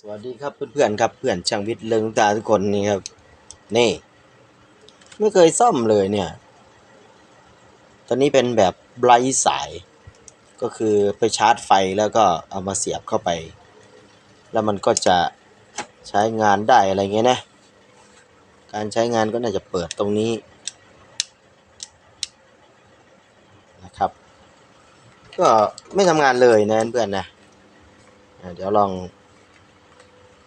สวัสดีครับเพื่อนๆครับเพื่อนช่างวิทย์เลิงตาทุกคนนี่ครับ นี่ ไม่เคยซ่อมเลยเนี่ย ตอนนี้เป็นแบบไรท์สาย ก็คือไปชาร์จไฟแล้วก็เอามาเสียบเข้าไป แล้วมันก็จะใช้งานได้อะไรเงี้ยนะ การใช้งานก็น่าจะเปิดตรงนี้นะครับ ก็ไม่ทำงานเลยนะเพื่อนๆนะเดี๋ยวลอง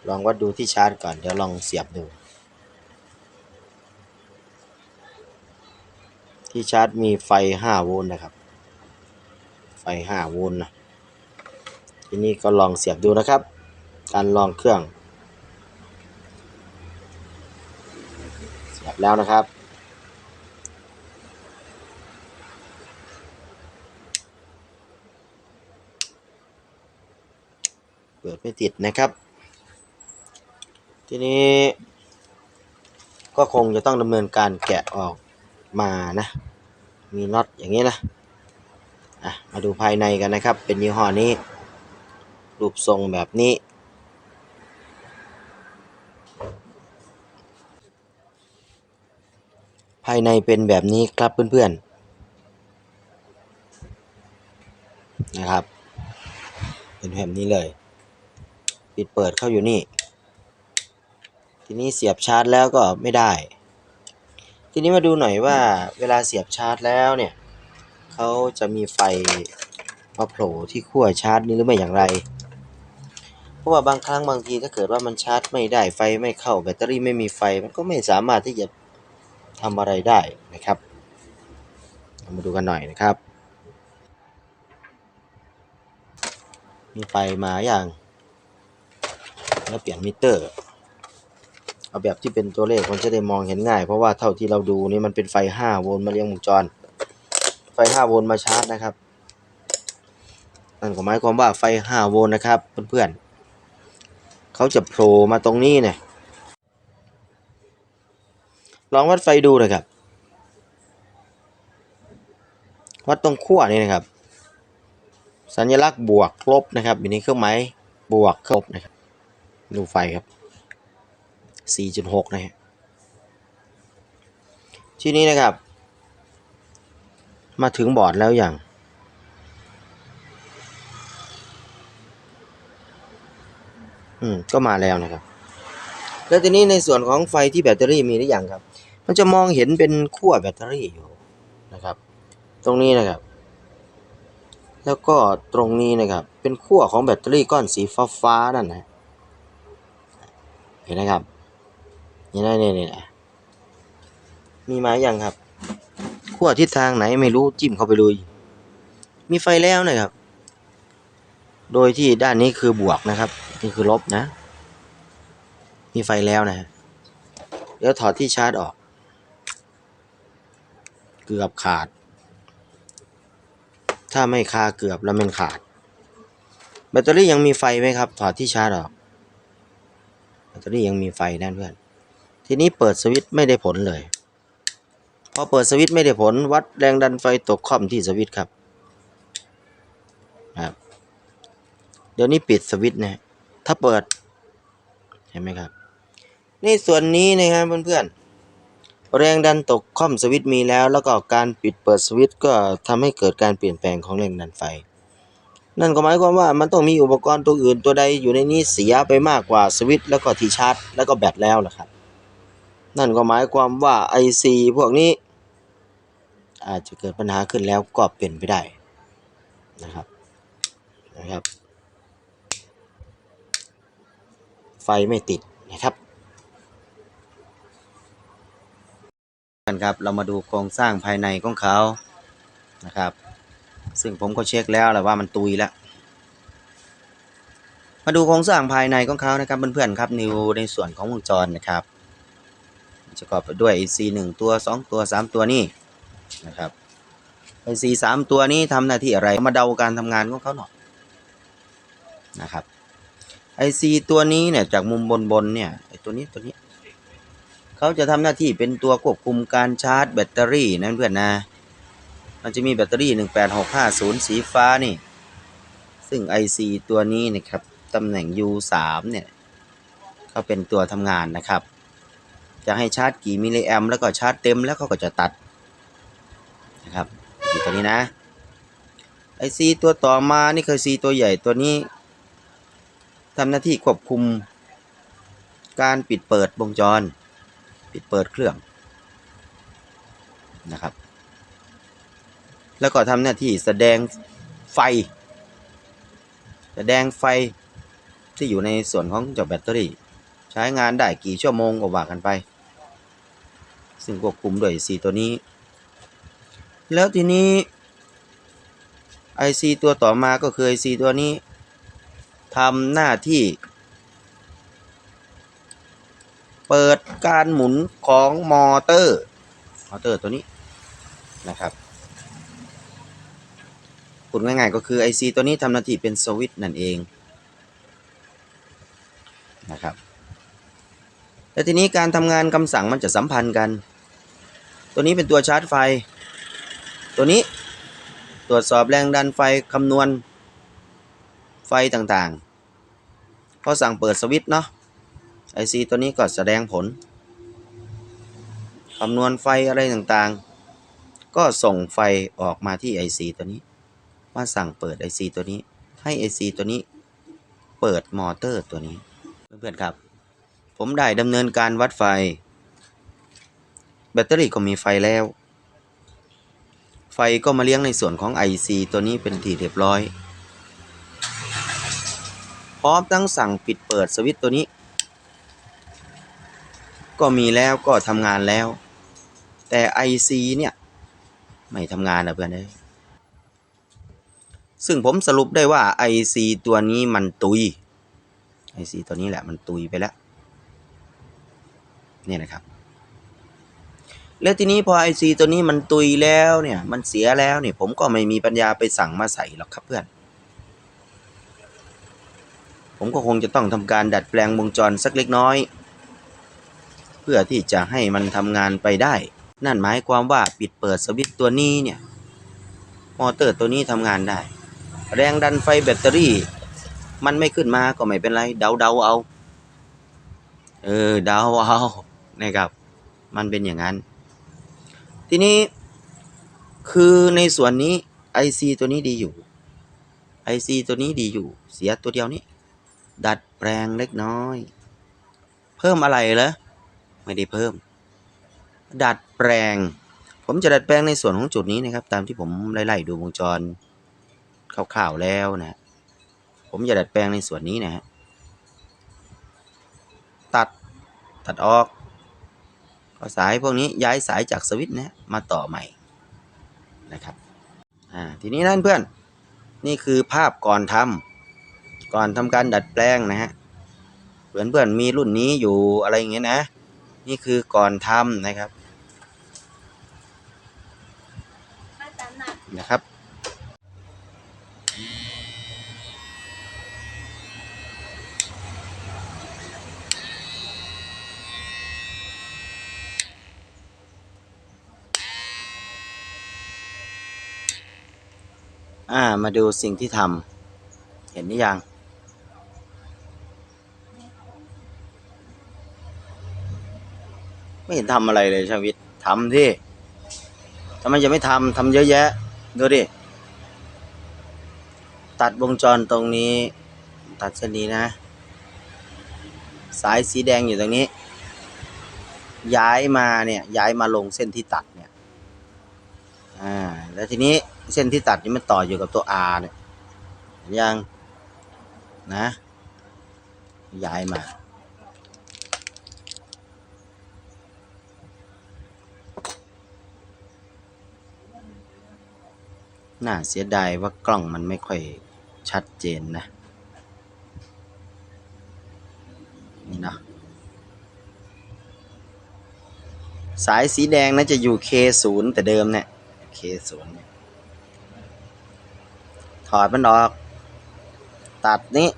ลองวัดดูที่ชาร์จก่อน เดี๋ยวลองเสียบดู ที่ชาร์จมีไฟ 5 โวลต์นะครับ ไฟ 5 โวลต์นะ ทีนี้ก็ลองเสียบดูนะครับ การลองเครื่อง เสียบแล้วนะครับเปิดไม่ติดนะครับ ทีนี้ ก็คงจะต้องดำเนินการแกะออกมานะ มีน็อตอย่างนี้นะอะมาดูภายในกันนะครับ เป็นยี่ห้อนี้ รูปทรงแบบนี้ ภายในเป็นแบบนี้ครับเพื่อนๆ นะครับ เป็นแบบนี้เลย ปิดเปิดเข้าอยู่นี่ ทีนี้เสียบชาร์จแล้วก็ไม่ได้ ทีนี้มาดูหน่อยว่าเวลาเสียบชาร์จแล้วเนี่ยเขาจะมีไฟมาโผล่ที่ขั้วชาร์จนี้หรือไม่อย่างไร เพราะว่าบางครั้งบางทีถ้าเกิดว่ามันชาร์จไม่ได้ไฟไม่เข้าแบตเตอรี่ไม่มีไฟมันก็ไม่สามารถที่จะทำอะไรได้นะครับ มาดูกันหน่อยนะครับ มีไฟมาอย่างแล้วเปลี่ยนมิเตอร์ เอาแบบที่เป็นตัวเลขมันจะได้มองเห็นง่าย เพราะว่าเท่าที่เราดูนี่มันเป็นไฟ 5 โวลต์มาเลี้ยงวงจร ไฟ 5 โวลต์มาชาร์จนะครับ นั่นก็หมายความว่าไฟ 5 โวลต์นะครับเพื่อนๆเขาจะโผล่มาตรงนี้เนี่ยลองวัดไฟดูนะครับ วัดตรงขั้วนี่นะครับ สัญลักษณ์บวกลบนะครับอยู่ในเครื่องหมายบวกลบนะครับ ดูไฟครับ 4.6 นะฮะทีนี้นะครับ มาถึงบอร์ดแล้วอย่าง อืม ก็มาแล้วนะครับ แล้วทีนี้ในส่วนของไฟที่แบตเตอรี่มีหรือยังครับ มันจะมองเห็นเป็นขั้วแบตเตอรี่อยู่นะครับ ตรงนี้นะครับ แล้วก็ตรงนี้นะครับ เป็นขั้วของแบตเตอรี่ก้อนสีฟ้าฟ้าๆนั่นนะเห็นนะครับ นี่นะนี่นี่นะมีไหมยังครับขั้วทิศทางไหนไม่รู้จิ้มเข้าไปเลย มีไฟแล้วนะครับ โดยที่ด้านนี้คือบวกนะครับ นี่คือลบนะ มีไฟแล้วนะฮะเดี๋ยวถอดที่ชาร์จออก เกือบขาด ถ้าไม่คาเกือบแล้วมันขาด แบตเตอรี่ยังมีไฟไหมครับ ถอดที่ชาร์จออก แบตเตอรี่ยังมีไฟนั่นเพื่อน ทีนี้เปิดสวิตช์ไม่ได้ผลเลย พอเปิดสวิตช์ไม่ได้ผล วัดแรงดันไฟตกค่อมที่สวิตช์ครับครับ เดี๋ยวนี้ปิดสวิตช์นะถ้าเปิด เห็นไหมครับในส่วนนี้นะครับเพื่อนๆ แรงดันตกค่อมสวิตช์มีแล้ว แล้วก็การปิดเปิดสวิตช์ก็ทำให้เกิดการเปลี่ยนแปลงของแรงดันไฟ นั่นก็หมายความว่ามันต้องมีอุปกรณ์ตัวอื่นตัวใดอยู่ในนี้เสียไปมากกว่าสวิตช์แล้วก็ที่ชาร์จ แล้วก็แบตแล้วล่ะครับ นั่นก็หมายความว่า IC พวกนี้ อาจจะเกิดปัญหาขึ้นแล้วก็เป็นไปได้นะครับนะครับ ไฟไม่ติดนะครับกันครับเรามาดูโครงสร้างภายในของเขานะครับ ซึ่งผมก็เช็คแล้วแหละว่ามันตุยแล้วมาดูโครงสร้างภายในของเขานะครับเพื่อนๆครับนิวในส่วนของวงจรนะครับ ประกอบไปด้วย IC 1 ตัว 2 ตัว 3 ตัวนี้นะครับ IC 3 ตัวนี้ทำหน้าที่อะไรมาเดาการทำงานของเขาหน่อยนะครับ IC ตัวนี้เนี่ยจากมุมบนบนเนี่ยไอตัวนี้ตัวนี้เขาจะทำหน้าที่เป็นตัวควบคุมการชาร์จแบตเตอรี่นะเพื่อนนะมันจะมีแบตเตอรี่ 18650 สีฟ้านี่ ซึ่ง IC ตัวนี้นะครับตำแหน่ง U3 เนี่ยก็เป็นตัวทำงานนะครับ จะให้ชาร์จกี่มิลลิแอมแล้วก็ชาร์จเต็มแล้วเขาก็จะตัดนะครับอยู่ตัวนี้นะไอซีตัวต่อมานี่คือซีตัวใหญ่ตัวนี้ทำหน้าที่ควบคุมการปิดเปิดวงจร ปิดเปิดเครื่องนะครับ แล้วก็ทำหน้าที่แสดงไฟ แสดงไฟที่อยู่ในส่วนของจ้าแบตเตอรี่ ใช้งานได้กี่ชั่วโมงก็ว่ากันไป ซึ่งควบคุมด้วย IC ตัวนี้ แล้วทีนี้ IC ตัวต่อมาก็คือ IC ตัวนี้ทำหน้าที่ เปิดการหมุนของมอเตอร์ มอเตอร์ตัวนี้นะครับพูดง่ายๆก็คือ IC ตัวนี้ทำหน้าที่เป็นสวิตช์นั่นเองนะครับ และทีนี้การทำงานคำสั่งมันจะสัมพันธ์กัน ตัวนี้เป็นตัวชาร์จไฟ ตัวนี้ตรวจสอบแรงดันไฟคำนวณไฟต่างๆพอสั่งเปิดสวิตช์เนาะ IC ตัวนี้ก็แสดงผลคำนวณไฟอะไรต่างๆ ก็ส่งไฟออกมาที่ IC ตัวนี้มาสั่งเปิด IC ตัวนี้ ให้ IC ตัวนี้ เปิดมอเตอร์ตัวนี้ เพื่อนๆครับ ผมได้ดำเนินการวัดไฟ ตเตอรี่ก็มีไฟแล้ว ไฟก็มาเลี้ยงในส่วนของ IC ตัวนี้เป็นที่เรียบร้อย พร้อมทั้งสั่งปิดเปิดสวิตช์ตัวนี้ ก็มีแล้วก็ทำงานแล้ว แต่ IC เนี่ย ไม่ทำงานนะเพื่อนเอ้ยซึ่งผมสรุปได้ว่า IC ตัวนี้มันตุย IC ตัวนี้แหละมันตุยไปแล้ว เนี่ยนะครับ แล้วทีนี้พอ IC ตัวนี้มันตุยแล้วเนี่ยมันเสียแล้วเนี่ยผมก็ไม่มีปัญญาไปสั่งมาใส่หรอกครับเพื่อน ผมก็คงจะต้องทำการดัดแปลงวงจรสักเล็กน้อย เพื่อที่จะให้มันทำงานไปได้ นั่นหมายความว่าปิดเปิดสวิตตัวนี้เนี่ยมอเตอร์ตัวนี้ทำงานได้ แรงดันไฟแบตเตอรี่ มันไม่ขึ้นมาก็ไม่เป็นไรเดาเดาเอา เออเดาเอานะครับ มันเป็นอย่างนั้น ทีนี้คือในส่วนนี้ IC ตัวนี้ดีอยู่ IC ตัวนี้ดีอยู่ เสียตัวเดียวนี้ ดัดแปลงเล็กน้อย เพิ่มอะไรเหรอไม่ได้เพิ่ม ดัดแปลง ผมจะดัดแปลงในส่วนของจุดนี้นะครับ ตามที่ผมไล่ๆดูวงจรคร่าวๆแล้วนะ ผมจะดัดแปลงในส่วนนี้นะฮะตัดตัดออก เอาสายพวกนี้ย้ายสายจากสวิตช์นะมาต่อใหม่นะครับอ่าทีนี้นั่นเพื่อนนี่คือภาพก่อนทำก่อนทำการดัดแปลงนะฮะเพื่อนเพื่อนๆมีรุ่นนี้อยู่อะไรอย่างเงี้ยนะ นี่คือก่อนทำนะครับนะครับ อ่า มาดูสิ่งที่ทำเห็นหรือยัง ไม่เห็นทำอะไรเลยชาวิทย์ทำที่ทำไมจะไม่ทำทำเยอะแยะ ดูดิ ตัดวงจรตรงนี้ ตัดเส้นนี้นะ สายสีแดงอยู่ตรงนี้ ย้ายมาเนี่ย ย้ายมาลงเส้นที่ตัดเนี่ย อ่า แล้วทีนี้เส้นที่ตัดนี่มันต่ออยู่กับตัว R เนี่ยเห็นยังนะย้ายมาน่าเสียดายว่ากล้องมันไม่ค่อยชัดเจนนะ นี่เนาะสายสีแดงน่าจะอยู่ K0 แต่เดิมเนี่ย K0 เนี่ยถอดมันออก ตัดนี้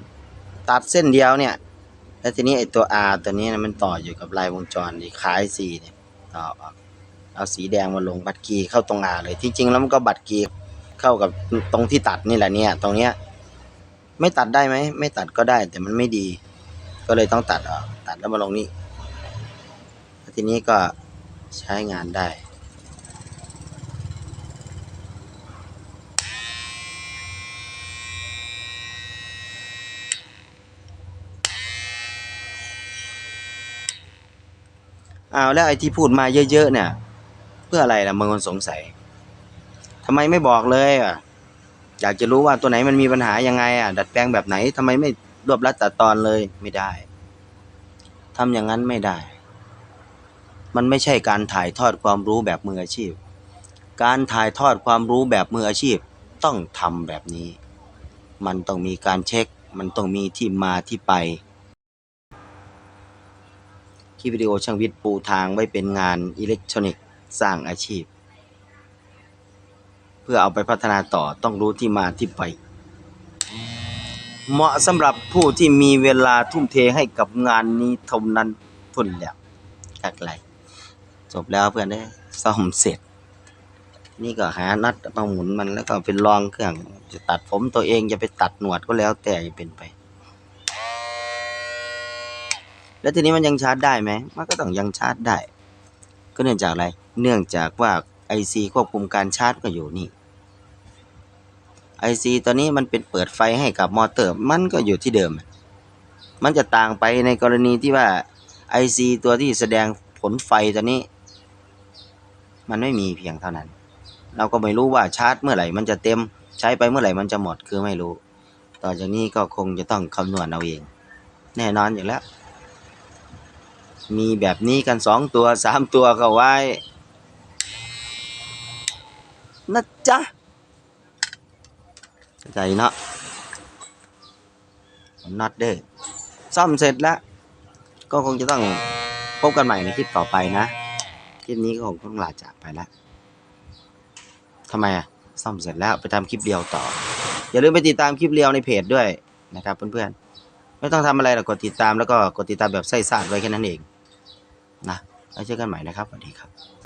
ตัดเส้นเดียวเนี่ย แล้วทีนี้ไอตัว R ตัวนี้นะมันต่ออยู่กับลายวงจรที่คล้ายสีเนี่ยต่อออกเอาสีแดงมาลงบัตรกีเข้าตรง R เลยที่จริงแล้วมันก็บัตรกีเข้ากับตรงที่ตัดนี่แหละเนี่ย ตรงเนี้ยไม่ตัดได้ไหมไม่ตัดก็ได้แต่มันไม่ดี ก็เลยต้องตัดออกตัดแล้วมาลงนี้ทีนี้ก็ใช้งานได้ อ้าวแล้วไอ้ที่พูดมาเยอะๆเนี่ย เพื่ออะไรล่ะบางคนสงสัยทำไมไม่บอกเลยอะอยากจะรู้ว่าตัวไหนมันมีปัญหายังไงอะ ดัดแปลงแบบไหนทำไมไม่รวบรัดตัดตอนเลยไม่ได้ทำอย่างนั้นไม่ได้ มันไม่ใช่การถ่ายทอดความรู้แบบมืออาชีพ การถ่ายทอดความรู้แบบมืออาชีพต้องทำแบบนี้ มันต้องมีการเช็ค มันต้องมีที่มาที่ไป คลิปวิดีโอช่างวิทย์ปูทางไว้เป็นงานอิเล็กทรอนิกส์สร้างอาชีพ เพื่อเอาไปพัฒนาต่อต้องรู้ที่มาที่ไป เหมาะสำหรับผู้ที่มีเวลาทุ่มเทให้กับงานนี้เท่านั้นทุนแล้วกักไรจบแล้วเพื่อนได้ยซ่อมเสร็จ นี่ก็หานัดมาหมุนมันแล้วก็เป็นรองเครื่องจะตัดผมตัวเองจะไปตัดหนวดก็แล้วแต่จะเป็นไป แล้วทีนี้มันยังชาร์จได้ไหมมันก็ต้องยังชาร์จได้ ก็เนื่องจากอะไร เนื่องจากว่า IC ควบคุมการชาร์จก็อยู่นี่ IC ตัวนี้มันเป็นเปิดไฟให้กับมอเตอร์ มันก็อยู่ที่เดิม มันจะต่างไปในกรณีที่ว่า IC ตัวที่แสดงผลไฟตัวนี้ มันไม่มีเพียงเท่านั้น เราก็ไม่รู้ว่าชาร์จเมื่อไหร่มันจะเต็มใช้ไปเมื่อไหร่มันจะหมดคือไม่รู้ ต่อจากนี้ก็คงจะต้องคำนวณเอาเอง แน่นอนอยู่แล้ว มีแบบนี้กันสองตัวสามตัวก็ไว้นะจ๊ะใจเนาะน็อตเด้อซ่อมเสร็จแล้ว ก็คงจะต้องพบกันใหม่ในคลิปต่อไปนะ คลิปนี้ก็คงต้องลาจากไปแล้วทำไมอะซ่อมเสร็จแล้วไปทำคลิปเดียวต่อ อย่าลืมไปติดตามคลิปเรียวในเพจด้วยนะครับเพื่อนๆ ไม่ต้องทำอะไรหรอกกดติดตามแล้วก็กดติดตามแบบไส้สาดไว้แค่นั้นเอง นะแล้วเจอกันใหม่นะครับสวัสดีครับ